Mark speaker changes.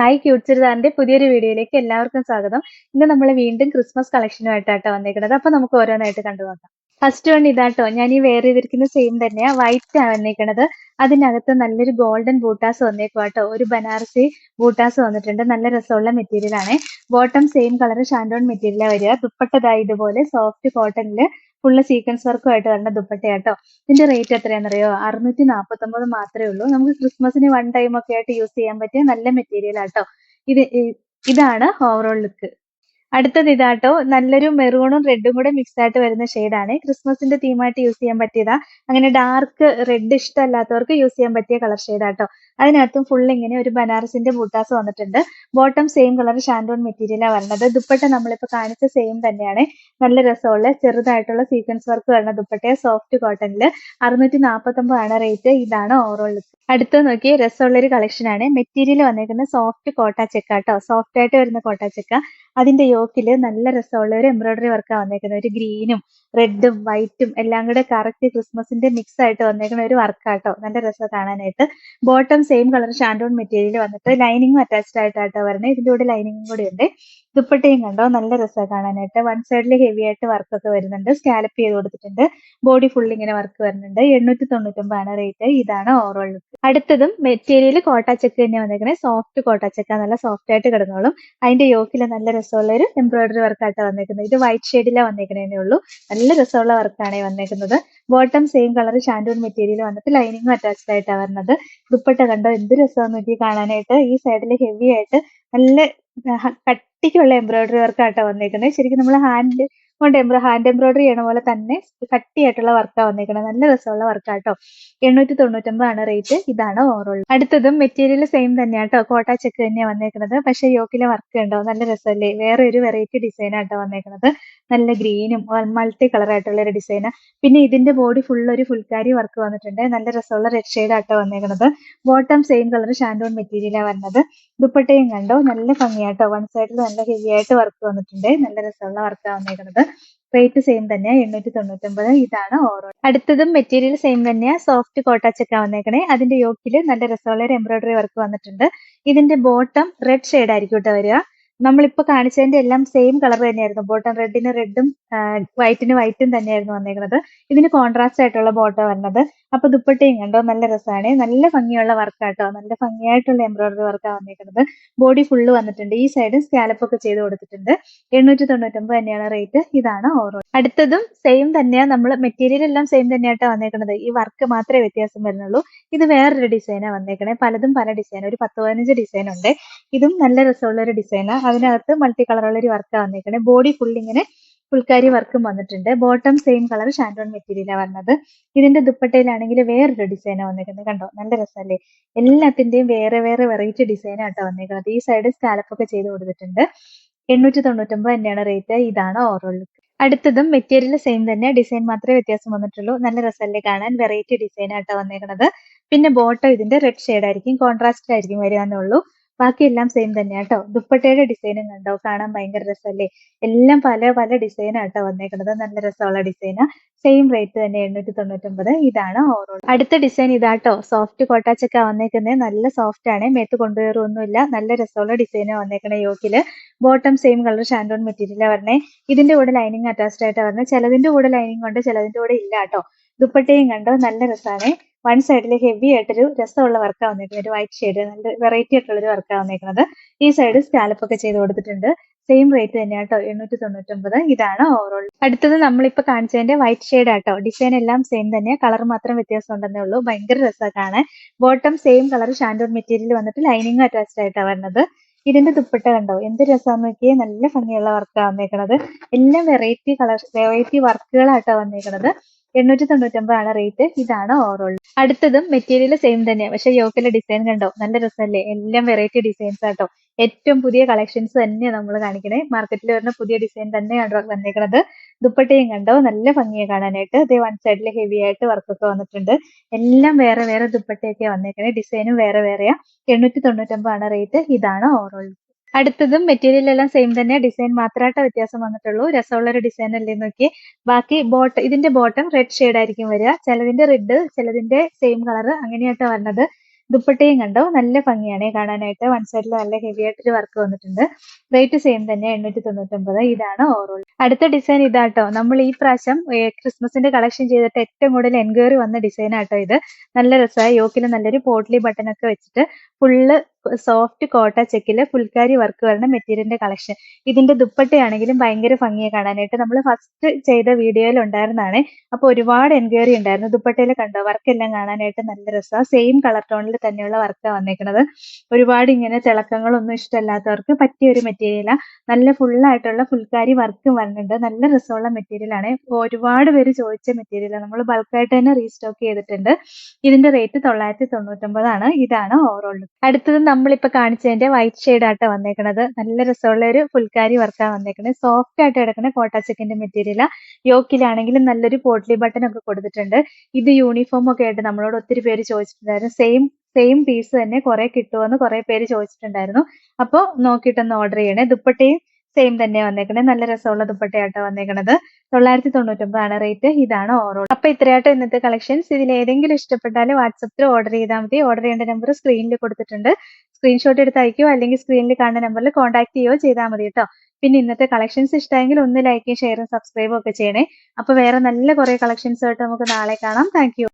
Speaker 1: hi ക്യൂട്ട്സിരുതാറിന്റെ പുതിയൊരു വീഡിയോയിലേക്ക് എല്ലാവർക്കും സ്വാഗതം ഇന്ന് നമ്മൾ വീണ്ടും ക്രിസ്മസ് കളക്ഷനുമായിട്ടാട്ടോ വന്നേക്കുന്നത് അപ്പൊ നമുക്ക് ഓരോന്നായിട്ട് കണ്ടു നോക്കാം ഫസ്റ്റ് വൺ ഇതാട്ടോ ഞാൻ ഈ വെയർ ചെയ്തിരിക്കുന്ന സെയിം തന്നെയാ വൈറ്റ് ആണ് വന്നേക്കണത് അതിനകത്ത് നല്ലൊരു ഗോൾഡൻ ബൂട്ടാസ് വന്നേക്കുവാട്ടോ ഒരു ബനാറസി ബൂട്ടാസ് വന്നിട്ടുണ്ട് നല്ല രസമുള്ള മെറ്റീരിയൽ ആണ് ബോട്ടം സെയിം കളർ ഷാൻഡോൺ മെറ്റീരിയലാണ് വരിക ദുപ്പട്ടതായി ഇതുപോലെ സോഫ്റ്റ് കോട്ടണിൽ ഫുള്ള് സീക്വൻസ് വർക്കുമായിട്ട് വരേണ്ട ദുപ്പട്ടയാട്ടോ ഇതിന്റെ റേറ്റ് എത്രയാണെന്നറിയോ അറുന്നൂറ്റി ഒമ്പത് മാത്രമേ ഉള്ളൂ നമുക്ക് ക്രിസ്മസിന് വൺ ടൈം ഒക്കെ ആയിട്ട് യൂസ് ചെയ്യാൻ പറ്റിയ നല്ല മെറ്റീരിയൽ ആട്ടോ ഇത് ഇതാണ് ഓവറോൾ ലുക്ക് അടുത്തത് ഇതാട്ടോ നല്ലൊരു മെറൂണും റെഡും കൂടെ മിക്സ് ആയിട്ട് വരുന്ന ഷെയ്ഡാണ് ക്രിസ്മസിന്റെ തീമായിട്ട് യൂസ് ചെയ്യാൻ പറ്റിയതാ അങ്ങനെ ഡാർക്ക് റെഡ് ഇഷ്ടമല്ലാത്തവർക്ക് യൂസ് ചെയ്യാൻ പറ്റിയ കളർ ഷെയ്ഡാട്ടോ അതിനകത്തും ഫുൾ ഇങ്ങനെ ഒരു ബനാറസിന്റെ ബൂട്ടാസ് വന്നിട്ടുണ്ട് ബോട്ടം സെയിം കളർ ഷാൻഡോൺ മെറ്റീരിയലാണ് വരുന്നത് ദുപ്പട്ട നമ്മളിപ്പോൾ കാണിച്ച സെയിം തന്നെയാണ് നല്ല രസമുള്ള ചെറുതായിട്ടുള്ള സീക്വൻസ് വർക്ക് വരുന്ന ദുപ്പട്ട സോഫ്റ്റ് കോട്ടണിൽ അറുന്നൂറ്റി ആണ് റേറ്റ് ഇതാണ് ഓവറോൾ ലുക്ക് അടുത്ത നോക്കി രസമുള്ളൊരു കളക്ഷനാണ് മെറ്റീരിയൽ വന്നേക്കുന്ന സോഫ്റ്റ് കോട്ട ചെക്ക കേട്ടോ സോഫ്റ്റ് ആയിട്ട് വരുന്ന കോട്ട ചെക്ക അതിന്റെ യോക്കിൽ നല്ല രസമുള്ള ഒരു എംബ്രോയിഡറി വർക്കാണ് വന്നേക്കുന്നത് ഒരു ഗ്രീനും റെഡും വൈറ്റും എല്ലാം കൂടെ കറക്റ്റ് ക്രിസ്മസിന്റെ മിക്സ് ആയിട്ട് വന്നേക്കുന്ന ഒരു വർക്കാട്ടോ നല്ല രസം കാണാനായിട്ട് bottom same colour shantoon material വന്നിട്ട് ലൈനിങ്ങും അറ്റാച്ച്ഡ് ആയിട്ടാട്ടോ വരുന്നത് ഇതിന്റെ കൂടെ ലൈനിങ്ങും കൂടെ ഉണ്ട് ദുപ്പട്ടയും കണ്ടോ നല്ല രസമാണ് കാണാനായിട്ട് വൺ സൈഡിൽ ഹെവി ആയിട്ട് വർക്കൊക്കെ വരുന്നുണ്ട് സ്കാലപ്പ് ചെയ്ത് കൊടുത്തിട്ടുണ്ട് ബോഡി ഫുൾ ഇങ്ങനെ വർക്ക് വരുന്നുണ്ട് എണ്ണൂറ്റി തൊണ്ണൂറ്റൊമ്പതാണ് റേറ്റ് ഇതാണ് ഓവറോൾ ലുക്ക് അടുത്തതും മെറ്റീരിയൽ കോട്ടാച്ചക്ക് തന്നെ വന്നേക്കുന്നത് സോഫ്റ്റ് കോട്ടാച്ചക്ക നല്ല സോഫ്റ്റ് ആയിട്ട് കിടന്നോളും അതിന്റെ യോക്കിൽ നല്ല രസമുള്ള ഒരു എംബ്രോയിഡറി വർക്കായിട്ട് വന്നേക്കുന്നത് ഇത് വൈറ്റ് ഷെയ്ഡിലാണ് വന്നേക്കുന്നതേ ഉള്ളൂ നല്ല രസമുള്ള വർക്കാണ് വന്നേക്കുന്നത് bottom same colour shantoon material വന്നിട്ട് ലൈനിങ്ങും അറ്റാച്ച്ഡ് ആയിട്ടാണ് വരുന്നത് ദുപ്പട്ട കണ്ടോ എന്ത് രസമാണ് നോക്കി കാണാനായിട്ട് ഈ സൈഡിൽ ഹെവി ആയിട്ട് നല്ല കട്ടിക്കുള്ള എംബ്രോയിഡറി വർക്കാട്ടോ വന്നേക്കുന്നത് ശരിക്കും നമ്മൾ ഹാൻഡ് കൊണ്ട് എംബ്രോ ഹാൻഡ് എംബ്രോയിഡറി ചെയ്യണ പോലെ തന്നെ കട്ടിയായിട്ടുള്ള വർക്കാണ് വന്നിരിക്കുന്നത് നല്ല രസമുള്ള വർക്കാണ് കേട്ടോ എണ്ണൂറ്റി തൊണ്ണൂറ്റൊമ്പതാണ് റേറ്റ് ഇതാണ് ഓവറോൾ അടുത്തതും മെറ്റീരിയൽ സെയിം തന്നെയാണ് കേട്ടോ കോട്ട ചെക്ക് തന്നെയാണ് വന്നേക്കുന്നത് പക്ഷേ യോക്കിലെ വർക്ക് ഉണ്ടോ നല്ല രസമല്ലേ വേറെ ഒരു വെറൈറ്റി ഡിസൈൻ ആട്ടോ വന്നേക്കുന്നത് നല്ല ഗ്രീനും മൾട്ടി കളർ ആയിട്ടുള്ള ഒരു ഡിസൈന് പിന്നെ ഇതിന്റെ ബോഡി ഫുൾ ഒരു ഫുൾക്കാരി വർക്ക് വന്നിട്ടുണ്ട് നല്ല രസമുള്ള റെഡ് ഷെയ്ഡ് ആട്ടോ വന്നേക്കുന്നത് ബോട്ടം സെയിം കളർ ഷാൻഡോൺ മെറ്റീരിയലാണ് വരുന്നത് ദുപ്പട്ടയും കണ്ടോ നല്ല ഭംഗിയാട്ടോ വൺ സൈഡിൽ നല്ല ഹെവി ആയിട്ട് വർക്ക് വന്നിട്ടുണ്ട് നല്ല രസമുള്ള വർക്കാണ് വന്നേക്കുന്നത് റേറ്റ് സെയിം തന്നെയാണ് എണ്ണൂറ്റി തൊണ്ണൂറ്റൊമ്പത് ഇതാണ് ഓറോ അടുത്തതും മെറ്റീരിയൽ സെയിം തന്നെയാണ് സോഫ്റ്റ് കോട്ട ചെക്ക വന്നേക്കണേ അതിന്റെ യോക്കിൽ നല്ല രസമുള്ള ഒരു എംബ്രോയിഡറി വർക്ക് വന്നിട്ടുണ്ട് ഇതിന്റെ ബോട്ടം റെഡ് ഷെയ്ഡ് ആയിരിക്കും കേട്ടോ വരിക നമ്മളിപ്പോ കാണിച്ചതിന്റെ എല്ലാം സെയിം കളർ തന്നെയായിരുന്നു ബോട്ടം റെഡിന് റെഡും വൈറ്റിന് വൈറ്റും തന്നെയായിരുന്നു വന്നേക്കുന്നത് ഇതിന് കോൺട്രാസ്റ്റ് ആയിട്ടുള്ള ബോട്ടോ വന്നത് അപ്പൊ ദുപ്പട്ടയും കണ്ടോ നല്ല രസമാണ് നല്ല ഭംഗിയുള്ള വർക്കാട്ടോ നല്ല ഭംഗിയായിട്ടുള്ള എംബ്രോയിഡറി വർക്കാണ് വന്നേക്കുന്നത് ബോഡി ഫുള്ള് വന്നിട്ടുണ്ട് ഈ സൈഡും സ്കാലപ്പ് ഒക്കെ ചെയ്ത് കൊടുത്തിട്ടുണ്ട് എണ്ണൂറ്റി തൊണ്ണൂറ്റൊമ്പത് തന്നെയാണ് റേറ്റ് ഇതാണ് ഓറോ അടുത്തതും സെയിം തന്നെയാണ് നമ്മൾ മെറ്റീരിയൽ എല്ലാം സെയിം തന്നെയായിട്ടാണ് വന്നേക്കുന്നത് ഈ വർക്ക് മാത്രമേ വ്യത്യാസം വരുന്നുള്ളൂ ഇത് വേറൊരു ഡിസൈനാണ് വന്നേക്കണേ പലതും പല ഡിസൈൻ ഒരു പത്ത് പതിനഞ്ച് ഡിസൈൻ ഉണ്ട് ഇതും നല്ല രസമുള്ള ഒരു ഡിസൈനാണ് അതിനകത്ത് മൾട്ടി കളറുള്ള ഒരു വർക്കാണ് വന്നേക്കണേ ബോഡി ഫുള്ളിങ്ങനെ ഫുൾക്കാരി വർക്കും വന്നിട്ടുണ്ട് ബോട്ടം സെയിം കളർ ഷാൻഡോൺ മെറ്റീരിയലാണ് വന്നത് ഇതിന്റെ ദുപ്പട്ടയിലാണെങ്കിൽ വേറൊരു ഡിസൈനാണ് വന്നിരിക്കുന്നത് കണ്ടോ നല്ല രസമല്ലേ എല്ലാത്തിന്റെയും വേറെ വേറെ വെറൈറ്റി ഡിസൈനാട്ടോ വന്നിരിക്കുന്നത് ഈ സൈഡ് സ്കാലപ്പൊക്കെ ചെയ്ത് കൊടുത്തിട്ടുണ്ട് എണ്ണൂറ്റി തൊണ്ണൂറ്റൊമ്പത് തന്നെയാണ് റേറ്റ് ഇതാണ് ഓവറോൾ ലുക്ക് അടുത്തതും മെറ്റീരിയൽ സെയിം തന്നെ ഡിസൈൻ മാത്രമേ വ്യത്യാസം വന്നിട്ടുള്ളൂ നല്ല രസമല്ലേ കാണാൻ വെറൈറ്റി ഡിസൈനായിട്ടാണ് വന്നിരിക്കുന്നത് പിന്നെ ബോട്ടം ഇതിന്റെ റെഡ് ഷെയ്ഡ് ആയിരിക്കും കോൺട്രാസ്റ്റ് ആയിരിക്കും വരിക എന്നുള്ളൂ ബാക്കിയെല്ലാം സെയിം തന്നെയാണ് കേട്ടോ ദുപ്പട്ടയുടെ ഡിസൈനും കണ്ടോ കാണാൻ ഭയങ്കര രസമല്ലേ എല്ലാം പല പല ഡിസൈനാണ് കേട്ടോ വന്നേക്കുന്നത് നല്ല രസമുള്ള ഡിസൈനാ സെയിം റേറ്റ് തന്നെ എണ്ണൂറ്റി തൊണ്ണൂറ്റൊമ്പത് ഇതാണ് ഓവറോൾ അടുത്ത ഡിസൈൻ ഇതാട്ടോ സോഫ്റ്റ് കോട്ടാച്ചൊക്കെ വന്നേക്കുന്നത് നല്ല സോഫ്റ്റ് ആണ് മേത്ത് കൊണ്ടുവരൊന്നുമില്ല നല്ല രസമുള്ള ഡിസൈനാണ് വന്നേക്കണേ യോക്കില് ബോട്ടം സെയിം കളർ ഷാൻഡോൺ മെറ്റീരിയലാണ് വരണേ ഇതിന്റെ കൂടെ ലൈനിങ് അറ്റാച്ച്ഡ് ആയിട്ടാണ് പറഞ്ഞത് ചിലതിന്റെ കൂടെ ലൈനിങ് ഉണ്ട് ചിലതിന്റെ കൂടെ ഇല്ല കേട്ടോ ദുപ്പട്ടയും കണ്ടോ നല്ല രസമാണ് വൺ സൈഡിൽ ഹെവി ആയിട്ടൊരു രസമുള്ള വർക്കാണ് വന്നിരിക്കുന്നത് ഒരു വൈറ്റ് ഷെയ്ഡ് നല്ല വെറൈറ്റി ആയിട്ടുള്ള ഒരു വർക്കാണ് വന്നിരിക്കുന്നത് ഈ സൈഡ് സ്കാലപ്പ് ഒക്കെ ചെയ്ത് കൊടുത്തിട്ടുണ്ട് സെയിം റേറ്റ് തന്നെയാണ് കേട്ടോ എണ്ണൂറ്റി തൊണ്ണൂറ്റൊമ്പത് ഇതാണ് ഓവറോൾ അടുത്തത് നമ്മളിപ്പോ കാണിച്ചതിന്റെ വൈറ്റ് ഷെയ്ഡ് ആട്ടോ ഡിസൈൻ എല്ലാം സെയിം തന്നെ കളർ മാത്രം വ്യത്യാസം ഉണ്ടെന്നേ ഉള്ളൂ ഭയങ്കര രസമാണ് bottom same colour shantoon material വന്നിട്ട് ലൈനിങ് അറ്റാച്ച്ഡ് ആയിട്ടാണ് വരുന്നത് ഇതിന്റെ ദുപ്പട്ട കണ്ടോ എന്ത് രസമാണെന്ന് നോക്കിയാൽ നല്ല ഭംഗിയുള്ള വർക്കാണ് വന്നേക്കുന്നത് എല്ലാം വെറൈറ്റി കളർ വെറൈറ്റി വർക്കുകളായിട്ടാണ് വന്നേക്കുന്നത് എണ്ണൂറ്റി തൊണ്ണൂറ്റൊമ്പതാണ് റേറ്റ് ഇതാണ് ഓവറോൾ അടുത്തതും മെറ്റീരിയൽ സെയിം തന്നെ പക്ഷെ യോക്കിലെ ഡിസൈൻ കണ്ടോ നല്ല രസമല്ലേ എല്ലാം വെറൈറ്റി ഡിസൈൻസ് ആട്ടോ ഏറ്റവും പുതിയ കളക്ഷൻസ് തന്നെ നമ്മൾ കാണിക്കണേ മാർക്കറ്റിൽ വരുന്ന പുതിയ ഡിസൈൻ തന്നെയാണ് വന്നേക്കുന്നത് ദുപ്പട്ടയും കണ്ടോ നല്ല ഭംഗിയെ കാണാനായിട്ട് അതേ വൺ സൈഡിൽ ഹെവി ആയിട്ട് വർക്കൊക്കെ വന്നിട്ടുണ്ട് എല്ലാം വേറെ വേറെ ദുപ്പട്ടയൊക്കെ വന്നേക്കണേ ഡിസൈനും വേറെ വേറെയാ എണ്ണൂറ്റി തൊണ്ണൂറ്റൊമ്പതാണ് റേറ്റ് ഇതാണ് ഓവറോൾ അടുത്തതും മെറ്റീരിയൽ എല്ലാം സെയിം തന്നെ ഡിസൈൻ മാത്രമായിട്ട് വ്യത്യാസം വന്നിട്ടുള്ളൂ രസമുള്ള ഒരു ഡിസൈൻ അല്ലേ നോക്കി ബാക്കി ബോട്ട് ഇതിന്റെ ബോട്ടം റെഡ് ഷെയ്ഡ് ആയിരിക്കും വരിക ചിലതിന്റെ റെഡ് ചിലതിന്റെ സെയിം കളർ അങ്ങനെയായിട്ട് വന്നത് ദുപ്പട്ടയും കണ്ടോ നല്ല ഭംഗിയാണ് കാണാനായിട്ട് വൺ സൈഡിൽ നല്ല ഹെവി ആയിട്ടൊരു വർക്ക് വന്നിട്ടുണ്ട് റേറ്റ് സെയിം തന്നെ എണ്ണൂറ്റി ഒമ്പത് ഇതാണ് ഓവറോൾ അടുത്ത ഡിസൈൻ ഇതാട്ടോ നമ്മൾ ഈ പ്രാവശ്യം ക്രിസ്മസിന്റെ കളക്ഷൻ ചെയ്തിട്ട് ഏറ്റവും കൂടുതൽ എൻക്വയറി വന്ന ഡിസൈൻ ആട്ടോ ഇത് നല്ല രസമായ യോക്കിൽ നല്ലൊരു പോട്ട്ലി ബട്ടൺ ഒക്കെ വെച്ചിട്ട് ഫുള്ള് സോഫ്റ്റ് കോട്ട ചെക്കില് ഫുൾക്കാരി വർക്ക് വരുന്ന മെറ്റീരിയലിന്റെ കളക്ഷൻ ഇതിന്റെ ദുപ്പട്ടയാണെങ്കിലും ഭയങ്കര ഭംഗിയെ കാണാനായിട്ട് നമ്മൾ ഫസ്റ്റ് ചെയ്ത വീഡിയോയിൽ ഉണ്ടായിരുന്നതാണ് അപ്പൊ ഒരുപാട് എൻക്വയറി ഉണ്ടായിരുന്നു ദുപ്പട്ടയിൽ കണ്ടോ വർക്ക് എല്ലാം കാണാനായിട്ട് നല്ല രസമാണ് സെയിം കളർ ടോണിൽ തന്നെയുള്ള വർക്കാണ് വന്നേക്കുന്നത് ഒരുപാട് ഇങ്ങനെ തിളക്കങ്ങളൊന്നും ഇഷ്ടമല്ലാത്തവർക്ക് പറ്റിയ ഒരു മെറ്റീരിയലാണ് നല്ല ഫുള്ളായിട്ടുള്ള ഫുൾക്കാരി വർക്കും വരുന്നുണ്ട് നല്ല രസമുള്ള മെറ്റീരിയലാണ് ഒരുപാട് പേര് ചോദിച്ച മെറ്റീരിയൽ നമ്മൾ ബൾക്കായിട്ട് തന്നെ റീസ്റ്റോക്ക് ചെയ്തിട്ടുണ്ട് ഇതിന്റെ റേറ്റ് തൊള്ളായിരത്തി തൊണ്ണൂറ്റൊമ്പതാണ് ഇതാണ് ഓവറോൾ അടുത്തത് നമ്മളിപ്പോ കാണിച്ചതിന്റെ വൈറ്റ് ഷെയ്ഡ് ആട്ടോ വന്നേക്കണത് നല്ല രസമുള്ള ഒരു ഫുൽക്കാരി വർക്കാണ് വന്നേക്കുന്നത് സോഫ്റ്റ് ആയിട്ട് കിടക്കുന്ന കോട്ട ചെക്കിന്റെ മെറ്റീരിയൽ യോക്കിലാണെങ്കിലും നല്ലൊരു പോട്ട്ലി ബട്ടൺ ഒക്കെ കൊടുത്തിട്ടുണ്ട് ഇത് യൂണിഫോം ഒക്കെ ആയിട്ട് നമ്മളോട് ഒത്തിരി പേര് ചോദിച്ചിട്ടുണ്ടായിരുന്നു സെയിം സെയിം പീസ് തന്നെ കുറെ കിട്ടുമെന്ന് കുറെ പേര് ചോദിച്ചിട്ടുണ്ടായിരുന്നു അപ്പോൾ നോക്കിയിട്ടൊന്ന് ഓർഡർ ചെയ്യണേ ദുപ്പട്ടയും സെയിം തന്നെ വന്നേക്കണേ നല്ല രസമുള്ള ദുപ്പട്ടയാട്ടോ വന്നേക്കണത് തൊള്ളായിരത്തി തൊണ്ണൂറ്റൊമ്പതാണ് റേറ്റ് ഇതാണ് ഓറോൾ അപ്പൊ ഇത്രയാട്ടോ ഇന്നത്തെ കളക്ഷൻസ് ഇതിൽ ഏതെങ്കിലും ഇഷ്ടപ്പെട്ടാൽ വാട്സപ്പിൽ ഓർഡർ ചെയ്താൽ മതി ഓർഡർ ചെയ്യേണ്ട നമ്പർ സ്ക്രീനിൽ കൊടുത്തിട്ടുണ്ട് സ്ക്രീൻഷോട്ട് എടുത്ത് അയക്കുകയോ അല്ലെങ്കിൽ സ്ക്രീനിൽ കാണുന്ന നമ്പറിൽ കോൺടാക്ട് ചെയ്യുകയോ ചെയ്താൽ മതി കേട്ടോ പിന്നെ ഇന്നത്തെ കളക്ഷൻസ് ഇഷ്ടമെങ്കിൽ ഒന്ന് ലൈക്കും ഷെയറും സബ്സ്ക്രൈബും ഒക്കെ ചെയ്യണേ അപ്പൊ വേറെ നല്ല കുറെ കളക്ഷൻസ് ആയിട്ട് നമുക്ക് നാളെ കാണാം താങ്ക്